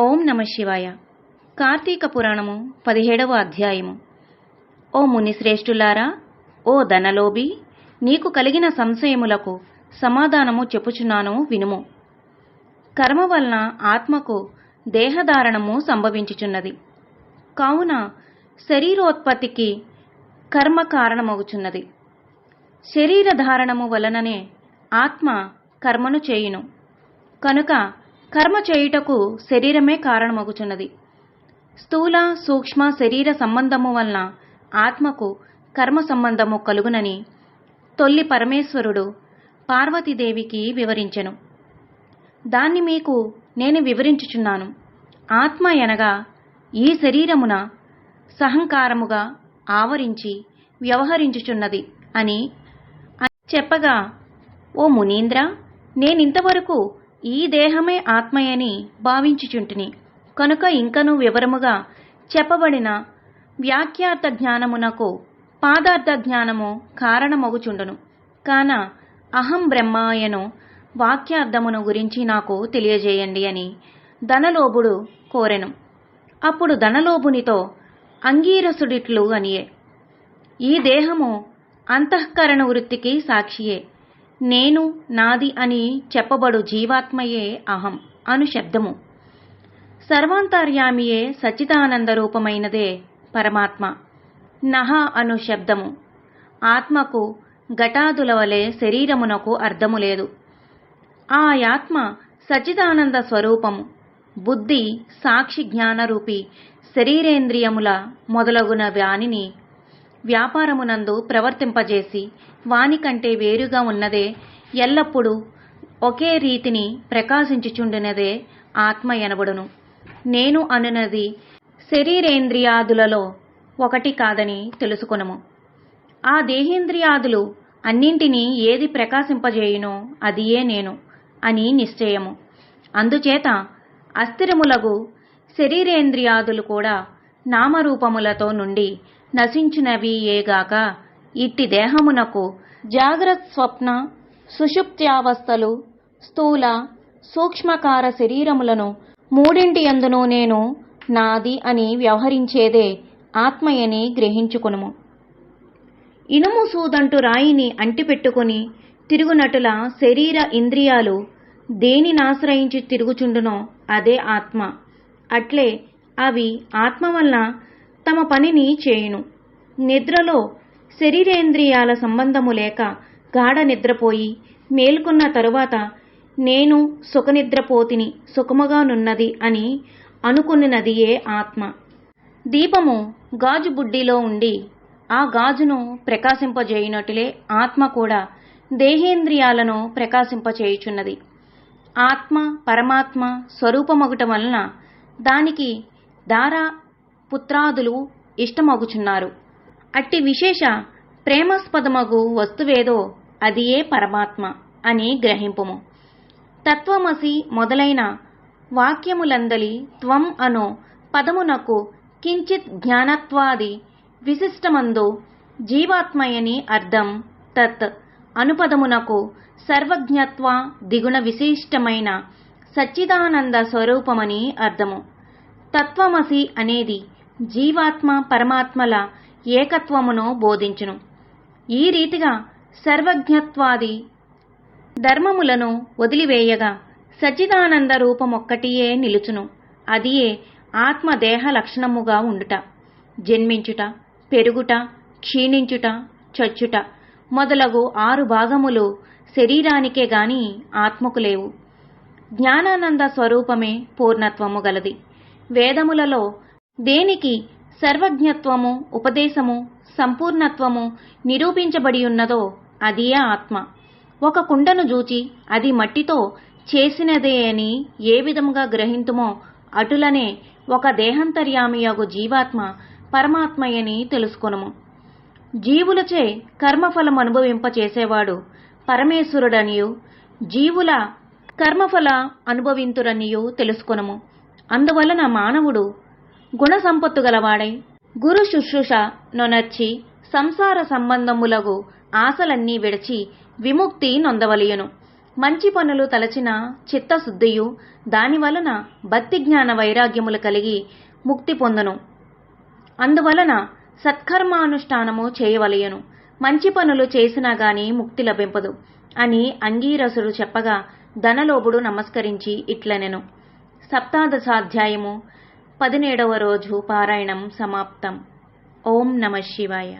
ఓం నమ శివాయ. కార్తీక పురాణము పదిహేడవ అధ్యాయము. ఓ మునిశ్రేష్ఠులారా ఓ ధనలోభి నీకు కలిగిన సంశయములకు సమాధానము చెప్పుచున్నాను వినుము. కర్మ వలన ఆత్మకు దేహధారణము సంభవించుచున్నది. కావున శరీరోత్పత్తికి కర్మ కారణమవుచున్నది. శరీరధారణము వలననే ఆత్మ కర్మను చేయును. కనుక కర్మ చేయుటకు శరీరమే కారణమగుచున్నది. స్థూల సూక్ష్మ శరీర సంబంధము వలన ఆత్మకు కర్మ సంబంధము కలుగునని తొల్లి పరమేశ్వరుడు పార్వతీదేవికి వివరించెను. దాన్ని మీకు నేను వివరించుచున్నాను. ఆత్మ ఎనగా ఈ శరీరమున సహంకారముగా ఆవరించి వ్యవహరించుచున్నది అని చెప్పగా ఓ మునీంద్ర నేనింతవరకు ఈ దేహమే ఆత్మయని భావించుచుంటిని. కనుక ఇంకను వివరముగా చెప్పబడిన వ్యాఖ్యార్థ జ్ఞానమునకు పాదార్థ జ్ఞానము కారణమగుచుండును. కాన అహం బ్రహ్మాయను వాక్యార్థమును గురించి నాకు తెలియజేయండి అని ధనలోభుడు కోరెను. అప్పుడు ధనలోభునితో అంగీరసుడిట్లు అనియే. ఈ దేహము అంతఃకరణ వృత్తికి సాక్షియే. నేను నాది అని చెప్పబడు జీవాత్మయే అహం అను శబ్దము. సర్వాంతర్యామియే సచ్చిదానంద రూపమైనదే పరమాత్మ. నహ అను శబ్దము. ఆత్మకు ఘటాదుల వలె శరీరమునకు అర్థము లేదు. ఆ యాత్మ సచ్చిదానంద స్వరూపము. బుద్ధి సాక్షి జ్ఞానరూపి శరీరేంద్రియముల మొదలగున వ్యానిని వ్యాపారమునందు ప్రవర్తింపజేసి వానికంటే వేరుగా ఉన్నదే ఎల్లప్పుడూ ఒకే రీతిని ప్రకాశించుచుండినదే ఆత్మ ఎనబడును. నేను అనునది శరీరేంద్రియాదులలో ఒకటి కాదని తెలుసుకునము. ఆ దేహేంద్రియాదులు అన్నింటినీ ఏది ప్రకాశింపజేయునో అదియే నేను అని నిశ్చయము. అందుచేత అస్థిరములగు శరీరేంద్రియాదులు కూడా నామరూపములతో నుండి నశించినవి ఏగాక ఇట్టి దేహమునకు జాగ్రత్త స్వప్న సుషుప్త్యావస్థలు స్థూల సూక్ష్మకార శరీరములను మూడింటి ఎందునూ నేను నాది అని వ్యవహరించేదే ఆత్మయని గ్రహించుకునుము. ఇనుము సూదంటు రాయిని అంటిపెట్టుకుని తిరుగునటుల శరీర ఇంద్రియాలు దేనినాశ్రయించి తిరుగుచుండునో అదే ఆత్మ. అట్లే అవి ఆత్మ వలన తమ పనిని చేయును. నిద్రలో శరీరేంద్రియాల సంబంధము లేక గాఢ నిద్రపోయి మేల్కొన్న తరువాత నేను సుఖనిద్రపోతిని సుఖముగానున్నది అని అనుకున్నదియే ఆత్మ. దీపము గాజు బుడ్డిలో ఉండి ఆ గాజును ప్రకాశింపజేయునట్లే ఆత్మ కూడా దేహేంద్రియాలను ప్రకాశింపచేయుచున్నది. ఆత్మ పరమాత్మ స్వరూపమగుట వలన దానికి దార పుత్రాదులు ఇష్టమగుచున్నారు. అట్టి విశేష ప్రేమాస్పదమగు వస్తువేదో అదియే పరమాత్మ అని గ్రహింపుము. తత్వమసి మొదలైన వాక్యములందలి త్వం అనో పదమునకు కించిత్ జ్ఞానత్వాది విశిష్టమందు జీవాత్మయని అర్థం తత్ అనుపదమునకు సర్వజ్ఞత్వ దిగుణ విశిష్టమైన సచ్చిదానంద స్వరూపమని అర్థము. తత్వమసి అనేది జీవాత్మ పరమాత్మల ఏకత్వమును బోధించును. ఈ రీతిగా సర్వజ్ఞత్వాది ధర్మములను వదిలివేయగా సచ్చిదానంద రూపమొక్కటియే నిలుచును. అదియే ఆత్మదేహ లక్షణముగా ఉండుట. జన్మించుట పెరుగుట క్షీణించుట చచ్చుట మొదలగు ఆరు భాగములు శరీరానికే గాని ఆత్మకు లేవు. జ్ఞానానంద స్వరూపమే పూర్ణత్వము గలది. వేదములలో దేనికి సర్వజ్ఞత్వము ఉపదేశము సంపూర్ణత్వము నిరూపించబడి ఉన్నదో అదియే ఆత్మ. ఒక కుండను జూచి అది మట్టితో చేసినదే అని ఏ విధముగా గ్రహింతుమో అటులనే ఒక దేహంతర్యామియగు జీవాత్మ పరమాత్మయని తెలుసుకొనుము. జీవులచే కర్మఫలం అనుభవింపచేసేవాడు పరమేశ్వరుడనియు జీవుల కర్మఫల అనుభవింతురనియు తెలుసుకొనుము. అందువలన మానవుడు గుణ సంపత్తు గలవాడై గురు శుశ్రూష నొనర్చి సంసార సంబంధములగు ఆశలన్నీ విడిచి విముక్తి నొందవలయును. మంచి పనులు తలచిన చిత్తశుద్ధియు దాని వలన భక్తి జ్ఞాన వైరాగ్యములు కలిగి ముక్తి పొందును. అందువలన సత్కర్మానుష్ఠానము చేయవలయను. మంచి పనులు చేసినా గాని ముక్తి లభింపదు అని అంగీరసుడు చెప్పగా ధనలోభుడు నమస్కరించి ఇట్లనెను. సప్తాదశాధ్యాయము పదిహేడవ రోజు పారాయణం సమాప్తం. ఓం నమ శివాయ.